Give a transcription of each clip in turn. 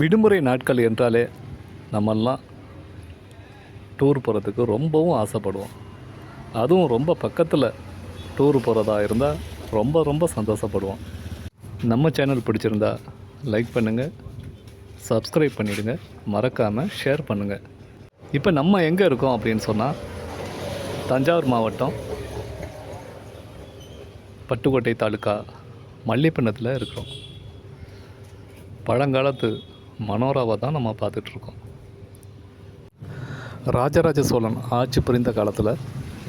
விடுமுறை நாட்கள் என்றாலே நம்மெல்லாம் டூர் போகிறதுக்கு ரொம்பவும் ஆசைப்படுவோம். அதுவும் ரொம்ப பக்கத்தில் டூர் போகிறதா இருந்தால் ரொம்ப ரொம்ப சந்தோஷப்படுவோம். நம்ம சேனல் பிடிச்சிருந்தா லைக் பண்ணுங்கள் சப்ஸ்கிரைப் பண்ணிவிடுங்க மறக்காமல் ஷேர் பண்ணுங்கள் இப்போ நம்ம எங்கே இருக்கோம் அப்படின்னு சொன்னால் தஞ்சாவூர் மாவட்டம் பட்டுக்கோட்டை தாலுக்கா மல்லிப்பண்ணத்தில் இருக்கிறோம். பழங்காலத்து மனோராவை தான் நம்ம பார்த்துட்ருக்கோம். ராஜராஜ சோழன் ஆட்சி புரிந்த காலத்தில்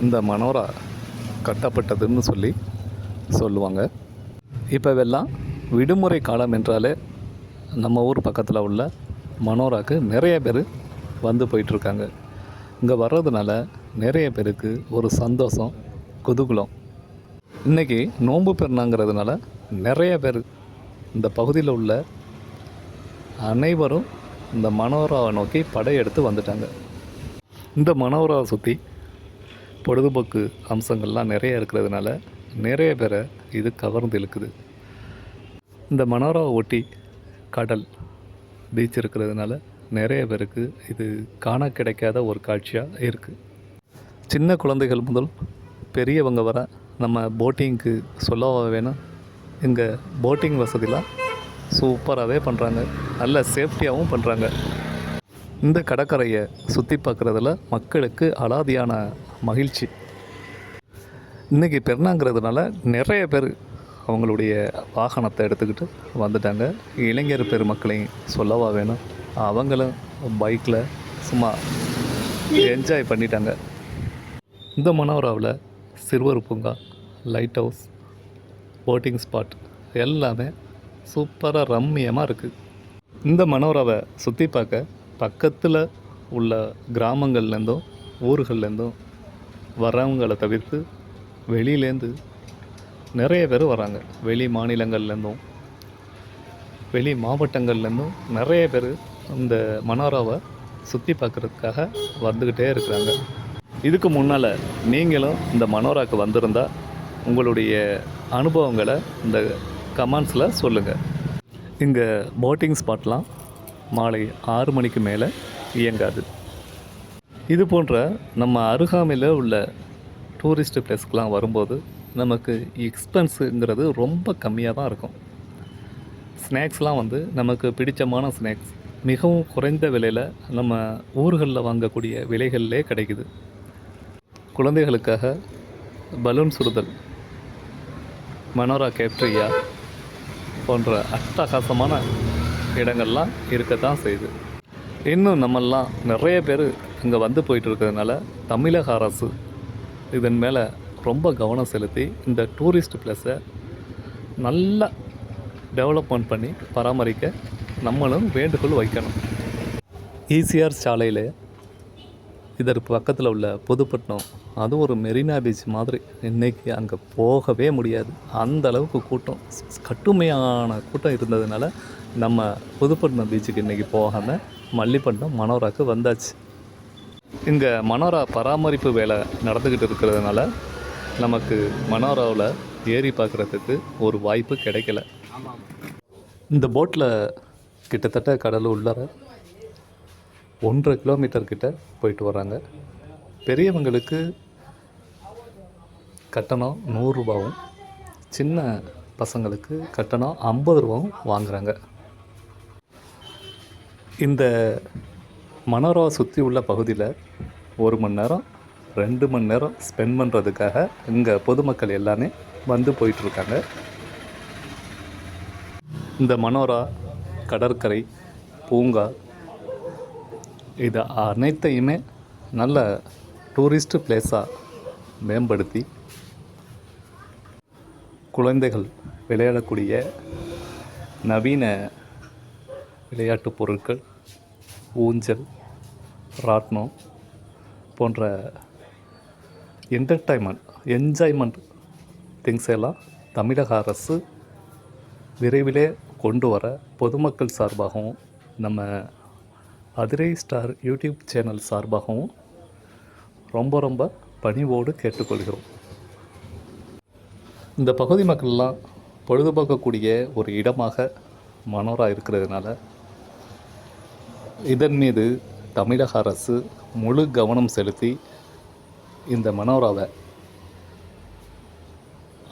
இந்த மனோரா கட்டப்பட்டதுன்னு சொல்லி சொல்லுவாங்க. இப்போவெல்லாம் விடுமுறை காலம் என்றாலே நம்ம ஊர் பக்கத்தில் உள்ள மனோராக்கு நிறைய பேர் வந்து போயிட்டுருக்காங்க இங்கே வர்றதுனால நிறைய பேருக்கு ஒரு சந்தோஷம் குதூகலம். இன்றைக்கி நோன்பு பெருணாங்கிறதுனால நிறைய பேர் இந்த பகுதியில் உள்ள அனைவரும் இந்த மனோராவை நோக்கி படையெடுத்து வந்துட்டாங்க. இந்த மனோராவை சுற்றி பொழுதுபோக்கு அம்சங்கள்லாம் நிறைய இருக்கிறதுனால நிறைய பேரை இது கவர்ந்து இழுக்குது. இந்த மனோராவை ஒட்டி கடல் பீச் இருக்கிறதுனால நிறைய பேருக்கு இது காண கிடைக்காத ஒரு காட்சியாக இருக்குது சின்ன குழந்தைகள் முதல் பெரியவங்க வர நம்ம போட்டிங்க்கு சொல்லவா வேணும்? இங்கே போட்டிங் வசதிலாம் சூப்பராகவே பண்ணுறாங்க. நல்ல சேஃப்டியாகவும் பண்ணுறாங்க. இந்த கடற்கரையை சுற்றி பார்க்குறதுல மக்களுக்கு அலாதியான மகிழ்ச்சி. இன்றைக்கி பெருணாங்கிறதுனால நிறைய பேர் அவங்களுடைய வாகனத்தை எடுத்துக்கிட்டு வந்துட்டாங்க. இளைஞர் பெருமக்களையும் சொல்லவா வேணும். அவங்களும் பைக்கில் சும்மா என்ஜாய் பண்ணிட்டாங்க. இந்த மனோராவில் சிறுவர் பூங்கா லைட் ஹவுஸ் போட்டிங் ஸ்பாட் எல்லாமே சூப்பராக ரம்மியமாக இருக்குது இந்த மனோராவை சுற்றி பார்க்க பக்கத்தில் உள்ள கிராமங்கள்லேருந்தும் ஊர்கள்லேருந்தும் வரவங்களை தவிர்த்து வெளியிலேருந்து நிறைய பேர் வராங்க. வெளி மாநிலங்கள்லேருந்தும் வெளி மாவட்டங்கள்லேருந்தும் நிறைய பேர் இந்த மனோராவை சுற்றி பார்க்குறதுக்காக வந்துக்கிட்டே இருக்கிறாங்க. இதுக்கு முன்னால் நீங்களும் இந்த மனோராவுக்கு வந்திருந்தா உங்களுடைய அனுபவங்களை இந்த கமெண்ட்ஸில் சொல்லுங்கள் இங்கே போட்டிங் ஸ்பாட்லாம் மாலை ஆறு மணிக்கு மேலே இயங்காது. இது போன்ற நம்ம அருகாமையில் உள்ள டூரிஸ்ட் பிளேஸ்க்கெலாம் வரும்போது நமக்கு எக்ஸ்பென்ஸுங்கிறது ரொம்ப கம்மியாக தான் இருக்கும். ஸ்நாக்ஸ்லாம் வந்து நமக்கு பிடித்தமான ஸ்நாக்ஸ் மிகவும் குறைந்த விலையில் நம்ம ஊர்களில் வாங்கக்கூடிய விலைகளிலே கிடைக்குது. குழந்தைகளுக்காக பலூன் சுடுதல் மனோரா கேப்ட்ரியா போன்ற அட்டகாசமான இடங்கள்லாம் இருக்கத்தான் செய்யுது. இன்னும் நம்மெல்லாம் நிறைய பேர் இங்கே வந்து போயிட்டு இருக்கிறதுனால தமிழக அரசு இதன் மேலே ரொம்ப கவனம் செலுத்தி இந்த டூரிஸ்ட் பிளேஸை நல்லா டெவலப்மெண்ட் பண்ணி பராமரிக்க நம்மளும் வேண்டுகோள் வைக்கணும். ஈசிஆர் சாலையில் இதற்கு பக்கத்தில் உள்ள புதுப்பட்டினம் அதுவும் ஒரு மெரினா பீச் மாதிரி. இன்னைக்கு அங்கே போகவே முடியாது. அந்த அளவுக்கு கூட்டம். கட்டுமையான கூட்டம் இருந்ததுனால நம்ம புதுப்பட்டினம் பீச்சுக்கு இன்றைக்கி போகாமல் மல்லிப்பட்டினம் மனோராக்கு வந்தாச்சு. இங்கே மனோரா பராமரிப்பு வேலை நடந்துக்கிட்டு இருக்கிறதுனால நமக்கு மனோராவில் ஏறி பார்க்குறதுக்கு ஒரு வாய்ப்பு கிடைக்கல. இந்த போட்டில் கிட்டத்தட்ட கடல் உள்ளார ஒன்றரை கிலோமீட்டர் கிட்ட போயிட்டு வராங்க. பெரியவங்களுக்கு கட்டணம் நூறுரூபாவும் சின்ன பசங்களுக்கு கட்டணம் ஐம்பது ரூபாவும் வாங்குறாங்க. இந்த மனோரா சுற்றி உள்ள பகுதியில் ஒரு மணி நேரம் ரெண்டு மணி நேரம் ஸ்பெண்ட் பண்ணுறதுக்காக இங்கே பொதுமக்கள் எல்லாமே வந்து போயிட்டுருக்காங்க இந்த மனோரா கடற்கரை பூங்கா இது அனைத்தையுமே நல்ல டூரிஸ்ட் பிளேஸாக மேம்படுத்தி குழந்தைகள் விளையாடக்கூடிய நவீன விளையாட்டுப் பொருட்கள் ஊஞ்சல் ராட்னம் போன்ற என்டர்டைன்மெண்ட் என்ஜாய்மெண்ட் திங்ஸ் எல்லாம் தமிழக அரசு விரைவிலே கொண்டு வர பொதுமக்கள் சார்பாகவும் நம்ம அதிரை ஸ்டார் யூடியூப் சேனல் சார்பாகவும் ரொம்ப ரொம்ப பணிவோடு கேட்டுக்கொள்கிறோம். இந்த பகுதி மக்கள்லாம் பொழுதுபோக்கக்கூடிய ஒரு இடமாக மனோரா இருக்கிறதுனால இதன் மீது தமிழக அரசு முழு கவனம் செலுத்தி இந்த மனோராவை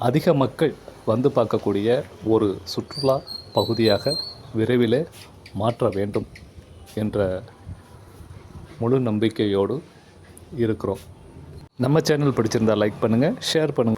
அதிக மக்கள் வந்து பார்க்கக்கூடிய ஒரு சுற்றுலா பகுதியாக விரைவில் மாற்ற வேண்டும். என்ற முழு நம்பிக்கையோடு இருக்கிறோம். நம்ம சேனல் பிடிச்சிருந்தால் லைக் பண்ணுங்கள் ஷேர் பண்ணுங்கள்